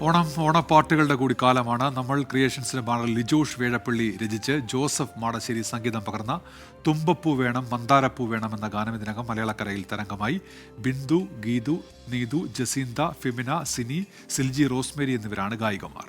ഓണം ഓണപ്പാട്ടുകളുടെ കൂടി കാലമാണ് നമ്മൾ ക്രിയേഷൻസിന്റെ ബാനറിൽ ലിജോഷ് വേഴപ്പള്ളി രചിച്ച് ജോസഫ് മാടശ്ശേരി സംഗീതം പകർന്ന തുമ്പപ്പൂ വേണം മന്ദാരപ്പൂ വേണം എന്ന ഗാനം ഇതിനകം മലയാളക്കരയിൽ തരംഗമായി ബിന്ദു ഗീതു നീതു ജസീന്ത ഫിമിന സിനി സിൽജി റോസ്മേരി എന്നിവരാണ് ഗായികമാർ